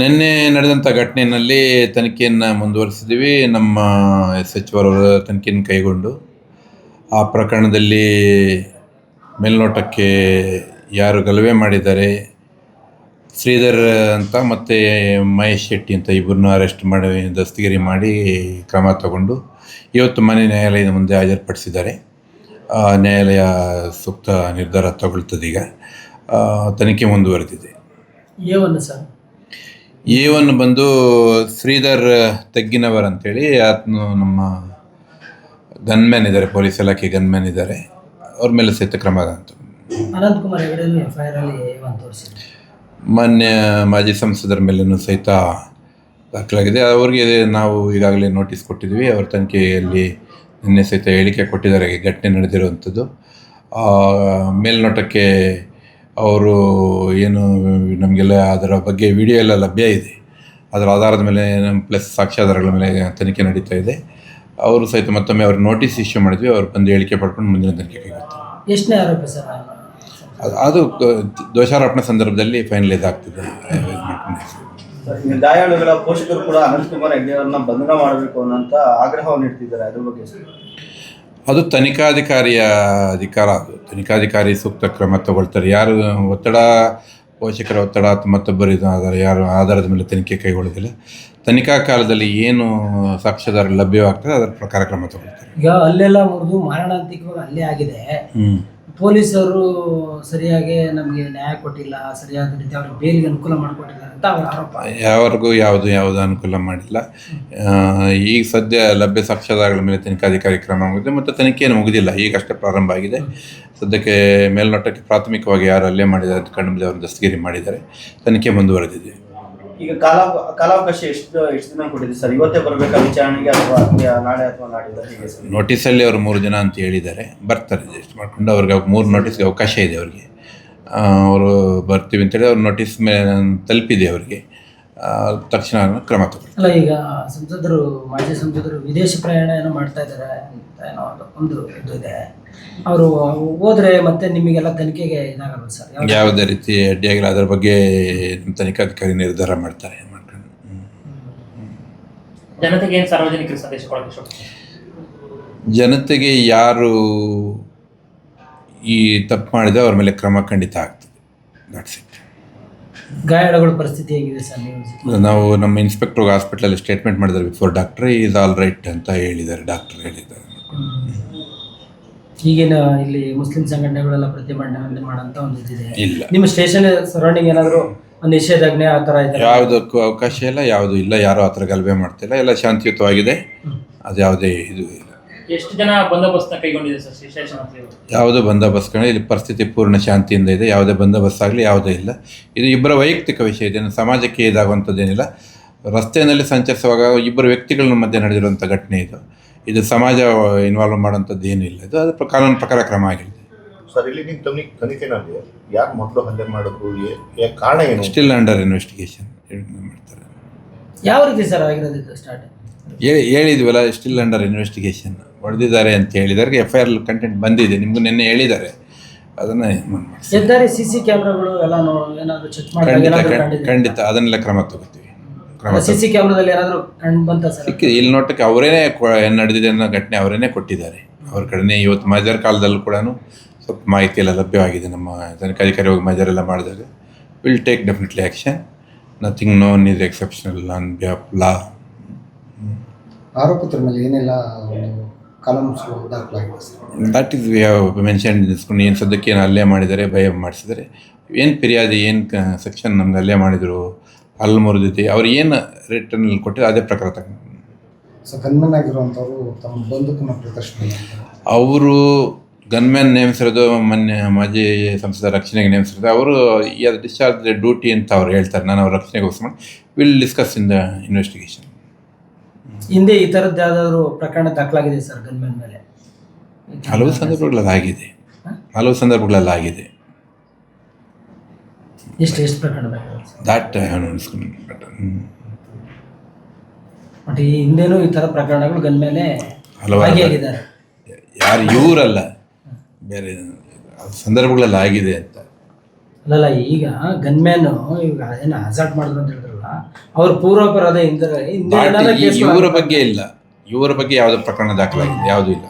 ನಿನ್ನೆ ನಡೆದಂಥ ಘಟನೆಯಲ್ಲಿ ತನಿಖೆಯನ್ನು ಮುಂದುವರಿಸಿದ್ದೀವಿ. ನಮ್ಮ ಎಸ್ ಎಚ್ ಅವರವರ ತನಿಖೆಯನ್ನು ಕೈಗೊಂಡು ಆ ಪ್ರಕರಣದಲ್ಲಿ ಮೇಲ್ನೋಟಕ್ಕೆ ಯಾರು ಗಲಭೆ ಮಾಡಿದ್ದಾರೆ, ಶ್ರೀಧರ್ ಅಂತ ಮತ್ತು ಮಹೇಶ್ ಶೆಟ್ಟಿ ಅಂತ ಇಬ್ಬರನ್ನು ಅರೆಸ್ಟ್ ಮಾಡಿ, ದಸ್ತಗಿರಿ ಮಾಡಿ ಕ್ರಮ ತಗೊಂಡು ಇವತ್ತು ಮನೆ ನ್ಯಾಯಾಲಯದ ಮುಂದೆ ಹಾಜರುಪಡಿಸಿದ್ದಾರೆ. ನ್ಯಾಯಾಲಯ ಸೂಕ್ತ ನಿರ್ಧಾರ ತಗೊಳ್ತದೀಗ ತನಿಖೆ ಮುಂದುವರೆದಿದೆ. ಸರ್. ಎ ಒನ್ ಬಂದು ಶ್ರೀಧರ್ ತೆಗ್ಗಿನವರ್ ಅಂತೇಳಿ ಆತನು ನಮ್ಮ ಗನ್ಮ್ಯಾನ್ ಇದ್ದಾರೆ ಪೊಲೀಸ್ ಇಲಾಖೆ ಗನ್ಮ್ಯಾನ್ ಇದ್ದಾರೆ. ಅವ್ರ ಮೇಲೆ ಸಹಿತ ಕ್ರಮ ಅಂತ ಅನಂತ್ ಕುಮಾರ್ ಹೆಗಡೆನು ಎಫ್ ಐ ಆರ್ ಅಲ್ಲಿ ಏವನ್ನು ತೋರಿಸಿದ್ರು? ಮಾನ್ಯ ಮಾಜಿ ಸಂಸದರ ಮೇಲೂ ಸಹಿತ ದಾಖಲಾಗಿದೆ. ಅವ್ರಿಗೆ ನಾವು ಈಗಾಗಲೇ ನೋಟಿಸ್ ಕೊಟ್ಟಿದ್ವಿ ಅವ್ರ ತನಿಖೆಯಲ್ಲಿ ನಿನ್ನೆ ಸಹಿತ ಹೇಳಿಕೆ ಕೊಟ್ಟಿದ್ದಾರೆ. ಘಟನೆ ನಡೆದಿರುವಂಥದ್ದು. ಮೇಲ್ನೋಟಕ್ಕೆ ಅವರು ಏನು ನಮಗೆಲ್ಲ ಅದರ ಬಗ್ಗೆ ವಿಡಿಯೋ ಎಲ್ಲ ಲಭ್ಯ ಇದೆ. ಅದರ ಆಧಾರದ ಮೇಲೆ ನಮ್ಮ ಪ್ಲಸ್ ಸಾಕ್ಷ್ಯಾಧಾರಗಳ ಮೇಲೆ ತನಿಖೆ ನಡೀತಾ ಇದೆ. ಅವರು ಸಹಿತ ಮತ್ತೊಮ್ಮೆ ಅವರು ನೋಟಿಸ್ ಇಶ್ಯೂ ಮಾಡಿದ್ವಿ. ಅವ್ರು ಬಂದು ಹೇಳಿಕೆ ಪಡ್ಕೊಂಡು ಮುಂದಿನ ತನಿಖೆ ಕೈಗೊಳ್ತಾರೆ ಎಷ್ಟನೇ ಆರೋಪಿ ಸರ್ ಅದು ದೋಷಾರೋಪಣ ದೋಷಾರೋಪಣೆ ಸಂದರ್ಭದಲ್ಲಿ ಫೈನಲೈಸ್ ಆಗ್ತದೆ ದಾಯಾಳುಗಳ ಗಾಯಾಳುಗಳ ಪೋಷಕರು ಕೂಡ ಅನಂತಕುಮಾರ್ ಹೆಗ್ಡೆ ಅವರನ್ನ ಬಂಧನ ಮಾಡಬೇಕು ಅನ್ನೋಂಥ ಆಗ್ರಹವನ್ನು ಇಡ್ತಿದ್ದಾರೆ ಅದ್ರ ಬಗ್ಗೆ ಸರ್. ಅದು ತನಿಖಾಧಿಕಾರಿಯ ಅಧಿಕಾರ. ಅದು ತನಿಖಾಧಿಕಾರಿ ಸೂಕ್ತ ಕ್ರಮ ತಗೊಳ್ತಾರೆ. ಯಾರು ಒತ್ತಡ ಪೋಷಕರ ಒತ್ತಡ ಮತ್ತೊಬ್ಬರು ಇದು ಆಧಾರ ಯಾರು ಆಧಾರದ ಮೇಲೆ ತನಿಖೆ ಕೈಗೊಳ್ಳೋದಿಲ್ಲ. ತನಿಖಾ ಕಾಲದಲ್ಲಿ ಏನು ಸಾಕ್ಷ್ಯಾಧಾರ ಲಭ್ಯವಾಗ್ತದೆ ಅದರ ಪ್ರಕಾರ ಕ್ರಮ ತಗೊಳ್ತಾರೆ. ಈಗ ಅಲ್ಲೆಲ್ಲ ಮುರಿದು ಮಾರಣಾಂತಿಕವಾಗಿ ಅಲ್ಲೇ ಆಗಿದೆ. ಪೊಲೀಸರು ಸರಿಯಾಗಿ ನಮಗೆ ನ್ಯಾಯ ಕೊಟ್ಟಿಲ್ಲ ಸರಿಯಾದ ರೀತಿ ಅವ್ರಿಗೆ ಬೇಲಿಗೆ ಅನುಕೂಲ ಮಾಡಿಕೊಟ್ಟಿದ್ದಾರೆ ಅಂತ ಅವ್ರ ಆರೋಪ. ಯಾವರೆಗೂ ಯಾವುದು ಯಾವುದು ಅನುಕೂಲ ಮಾಡಿಲ್ಲ. ಈಗ ಸದ್ಯ ಲಭ್ಯ ಸಾಕ್ಷ್ಯಾಧಾರಗಳ ಮೇಲೆ ತನಿಖಾಧಿಕಾರಿ ಕ್ರಮ ಮುಗಿದೆ ಮತ್ತು ತನಿಖೆಯನ್ನು ಮುಗಿದಿಲ್ಲ ಈಗಷ್ಟೇ ಪ್ರಾರಂಭ ಆಗಿದೆ. ಸದ್ಯಕ್ಕೆ ಮೇಲ್ನೋಟಕ್ಕೆ ಪ್ರಾಥಮಿಕವಾಗಿ ಯಾರು ಅಲ್ಲೇ ಮಾಡಿದ್ದಾರೆ ಅಂತ ಕಂಡು ಬಂದು ಅವರು ದಸ್ತಗಿರಿ ಮಾಡಿದ್ದಾರೆ. ತನಿಖೆ ಮುಂದುವರೆದಿದೆ. ಈಗ ಕಾಲ ಕಾಲಾವಕಾಶ ಎಷ್ಟು ಎಷ್ಟು ದಿನ ಕೊಟ್ಟಿದೆ ಸರ್? ಇವತ್ತೇ ಬರಬೇಕಾ ವಿಚಾರಣೆಗೆ ಅಥವಾ ಅಥವಾ ನಾಳೆ ಅಥವಾ ನಾಡಿದ್ದು ಹೇಗೆ ಸರ್? ನೋಟಿಸಲ್ಲಿ ಅವರು ಮೂರು ಜನ ಅಂತ ಹೇಳಿದ್ದಾರೆ. ಬರ್ತಾರೆ ಎಷ್ಟು ಮಾಡಿಕೊಂಡು ಅವ್ರಿಗೆ ಅವ್- ಮೂರು ನೋಟಿಸ್ಗೆ ಅವಕಾಶ ಇದೆ ಅವ್ರಿಗೆ. ಅವರು ಬರ್ತೀವಿ ಅಂತೇಳಿ ಅವ್ರ ನೋಟಿಸ್ ಮೇಲೆ ತಲುಪಿದೆ ಅವರಿಗೆ. ತಕ್ಷಣ ಕ್ರಮ ತಗೊಳ್ಳಿ ಅಲ್ಲ ಈಗ ಸಂಸದರು ಮಾಜಿ ಸಂಸದರು ವಿದೇಶ ಪ್ರಯಾಣ ಏನೋ ಮಾಡ್ತಾ ಇದ್ದಾರೆ ಅಂತ ಏನೋ ಒಂದು- ಇದು ಇದೆ. ಅವರು ಹೋದ್ರೆ ಮತ್ತೆ ನಿಮಗೆಲ್ಲ ತನಿಖೆಗೆ ಇದಾಗಲ್ಲ ಸರ್? ಯಾವ್ದು- ರೀತಿ ಅಡ್ಡಿಯಾಗಿಲ್ಲ ಅದರ ಬಗ್ಗೆ ತನಿಖಾ ತನಿಖಾಧಿಕಾರಿ ನಿರ್ಧಾರ ಮಾಡ್ತಾರೆ. ಏನು ಹ್ಮ್. ಜನತೆಗೆ ಏನು ಸಾರ್ವಜನಿಕರು ಸಂದೇಶ ಕೊಡೋಕೆ ಇಷ್ಟಪಡ್ತೀನಿ ಜನತೆಗೆ ಯಾರು ಈ ತಪ್ಪು ಮಾಡಿದ್ರೆ ಅವ್ರ ಮೇಲೆ ಕ್ರಮ ಖಂಡಿತ ಆಗ್ತದೆ. ದಟ್ಸ್ ಇಟ್ ಗಾಯಾಳುಗಳ ಪರಿಸ್ಥಿತಿ ಹೇಗಿದೆ ಸರ್ ನೀವು? ನಾವು ನಮ್ಮ ಇನ್ಸ್ಪೆಕ್ಟರ್ ಹಾಸ್ಪಿಟಲಲ್ಲಿ ಸ್ಟೇಟ್ಮೆಂಟ್ ಮಾಡಿದ್ದಾರೆ before doctor is all right ಅಂತ ಹೇಳಿದ್ದಾರೆ. ಡಾಕ್ಟರ್ ಹೇಳಿದ್ದಾರೆ. ಈಗಿನ ಇಲ್ಲಿ ಮುಸ್ಲಿಂ ಸಂಘಟನೆಗಳೆಲ್ಲ ಪ್ರತಿಭಟನೆ ಮಾಡೋಂಥ ಒಂದು ಇದಿದೆ. ಇಲ್ಲ. ನಿಮ್ಮ ಸ್ಟೇಷನ್ ಸರೌಂಡಿಂಗ್ ಏನಾದರೂ ನಿಷೇಧಾಜ್ಞೆ ಆ ಥರ ಇದೆ ಯಾವುದಕ್ಕೂ ಅವಕಾಶ ಇಲ್ಲ ಯಾವುದು ಇಲ್ಲ ಯಾರೂ ಆ ಥರ ಗಲಭೆ ಮಾಡ್ತಿಲ್ಲ ಎಲ್ಲ ಶಾಂತಿಯುತವಾಗಿದೆ. ಅದು ಯಾವುದೇ ಇದು ಎಷ್ಟು ಜನ ಬಂದೋಬಸ್ತ್ನ ಕೈಗೊಂಡಿದೆ ಸರ್? ಯಾವುದೇ ಬಂದೋಬಸ್ತ್ಗಳು ಇಲ್ಲಿ ಪರಿಸ್ಥಿತಿ ಪೂರ್ಣ ಶಾಂತಿಯಿಂದ ಇದೆ. ಯಾವುದೇ ಬಂದೋಬಸ್ತ್ ಆಗಲಿ ಯಾವುದೇ ಇಲ್ಲ. ಇದು ಇಬ್ಬರ ವೈಯಕ್ತಿಕ ವಿಷಯ ಇದೆ ಸಮಾಜಕ್ಕೆ ಇದಾಗುವಂಥದ್ದೇನಿಲ್ಲ. ರಸ್ತೆಯಲ್ಲಿ ಸಂಚರಿಸುವಾಗ ಇಬ್ಬರು ವ್ಯಕ್ತಿಗಳ ಮಧ್ಯೆ ನಡೆದಿರುವಂಥ ಘಟನೆ ಇದು. ಇದು ಸಮಾಜ ಇನ್ವಾಲ್ವ್ ಮಾಡುವಂಥದ್ದು ಏನಿಲ್ಲ ಇದು ಅದು ಪ್ರ- ಕಾನೂನು ಪ್ರಕಾರ ಕ್ರಮ ಆಗಿದೆ. ಸರ್ ಇಲ್ಲಿ ನಿಮ್ಮ ತನಿಖೆ ತನಿಖೆನಲ್ಲಿ ಯಾರು ಮೊದಲು ಹಲ್ಲೆ ಮಾಡಿದ್ರು? ಏ- ಏ- ಕಾರಣ ಏನು? ಸ್ಟಿಲ್ ಅಂಡರ್ ಇನ್ವೆಸ್ಟಿಗೇಷನ್ ಮಾಡ್ತಾರೆ. ಯಾವ ರೀತಿ ಸರ್ ಆಗಿರೋದು ಸ್ಟಾರ್ಟ್ ಹೇಳಿ ಹೇಳಿದ್ವಲ್ಲ ಸ್ಟಿಲ್ ಅಂಡರ್ ಇನ್ವೆಸ್ಟಿಗೇಷನ್ ಹೊಡೆದಿದ್ದಾರೆ ಅಂತ ಹೇಳಿದಾರೆ ಎಫ್ ಐ ಆರ್ ಕಂಟೆಂಟ್ ಬಂದಿದೆ. ನಿಮಗೂ ನಿನ್ನೆ ಹೇಳಿದ್ದಾರೆ. ಅದನ್ನ ಹೆದ್ದಾರಿ ಸಿ ಸಿ ಕ್ಯಾಮ್ರಾಗಳು ಎಲ್ಲ ಏನಾದರೂ ಚೆಕ್ ಮಾಡಿ ಖಂಡಿತ ಅದನ್ನೆಲ್ಲ ಕ್ರಮ ತಗೋತೀವಿ. ಕ್ರಮ ಸಿ ಸಿ ಕ್ಯಾಮ್ರಾದಲ್ಲಿ ಏನಾದರೂ ಕಂಡು ಬಂತ ಸಿಕ್ಕಿದೆ. ಇಲ್ಲಿ ನೋಟಕ್ಕೆ ಅವರೇ ಏನು ನಡೆದಿದೆ ಅನ್ನೋ ಘಟನೆ ಅವರೇನೆ ಕೊಟ್ಟಿದ್ದಾರೆ. ಅವ್ರ ಕಡೆನೇ ಇವತ್ತು ಮಜರ್ ಕಾಲದಲ್ಲೂ ಕೂಡ ಸ್ವಲ್ಪ ಮಾಹಿತಿ ಎಲ್ಲ ಲಭ್ಯವಾಗಿದೆ ನಮ್ಮ ತನಿಖಾಧಿಕಾರಿ ಹೋಗಿ ಮಜರ್ ಎಲ್ಲ ಮಾಡಿದಾಗ. Will take definitely action nothing known is exceptional on behalf law ಆರೋಪತ್ರ ಮೇಲೆ ಏನೆಲ್ಲ ಕಾಲಮ್ಸ್ ಕಾಲಮ್ಸ್ಗಳು ದಾಖಲಾಗಿದೆ? Sir that is we have mention ಇಸ್ಕೊಂಡು ಏನು ಸದ್ಯಕ್ಕೆ ಏನು ಅಲ್ಲೇ ಮಾಡಿದ್ದಾರೆ ಭಯ ಮಾಡಿಸಿದರೆ ಏನು ಫಿರ್ಯಾದಿ ಏನು ಕ ಸೆಕ್ಷನ್ ನಮ್ಗೆ ಅಲ್ಲೇ ಮಾಡಿದರು ಅಲ್ಲಿ ಮುರಿದಿದೆ ಅವ್ರು ಏನು ರಿಟರ್ನಲ್ಲಿ ಕೊಟ್ಟಿದ್ರು ಅದೇ ಪ್ರಕಾರ ತಗೊಂಡು ಸೊ ಗನ್ಮನ್ ಆಗಿರುವಂಥವ್ರು ತಮ್ಮ ಬಂದೂಕನ್ನು ಪ್ರದರ್ಶನ ಅವರು ಗನ್ಮ್ಯಾನ್ ನೇಮಿಸಿರೋದು ಮೊನ್ನೆ ಮಾಜಿ ಸಂಸದ ರಕ್ಷಣೆಗೆ ನೇಮಿಸಿರೋದು. ಅವರು ಅದು ಡಿಸ್ಚಾರ್ಜ್ ಡ್ಯೂಟಿ ಅಂತ ಅವ್ರು ಹೇಳ್ತಾರೆ. ನಾನು ಅವ್ರ ರಕ್ಷಣೆಗೋಸ್ಕರ will discuss in the investigation ಹಿಂದೆ ಈ ಥರದ್ದು ಯಾವ್ದಾದ್ರು ಪ್ರಕರಣ ದಾಖಲಾಗಿದೆ ಸರ್ ಗನ್ಮ್ಯಾನ್ ಮೇಲೆ? ಹಲವು ಸಂದರ್ಭಗಳಲ್ಲಿ ಆಗಿದೆ. ಹಲವು ಸಂದರ್ಭಗಳಲ್ಲಿ ಆಗಿದೆ. ಎಷ್ಟು ಎಷ್ಟು ಪ್ರಕರಣ ದಾಟ್ ಐ ಬಟ್ ಈ ಹಿಂದೆನೂ ಈ ಥರ ಪ್ರಕರಣಗಳು ಗನ್ ಮೇಲೆ ಹಲವಾರು ಭಾಗಿಯಾಗಿದ್ದಾರೆ. ಯಾರು ಇವರಲ್ಲ. ಬೇರೆ ಸಂದರ್ಭಗಳಲ್ಲಿ ಆಗಿದೆ ಅಂತ. ಅಲ್ಲಲ್ಲ ಈಗ ಗನ್ಮ್ಯಾನ್ ಈಗ ಏನು ಹಜಾರ್ಟ್ ಮಾಡಿದ್ರು ಅಂತ ಹೇಳಿದ್ರಲ್ಲ ಅವ್ರ ಪೂರ್ವಾಪರಾಧ ಹಿಂದೆ ಕೇಸ್ ಇವರ ಬಗ್ಗೆ ಇಲ್ಲ. ಇವರ ಬಗ್ಗೆ ಯಾವುದು ಪ್ರಕರಣ ದಾಖಲಾಗಿದೆ ಯಾವುದೂ ಇಲ್ಲ.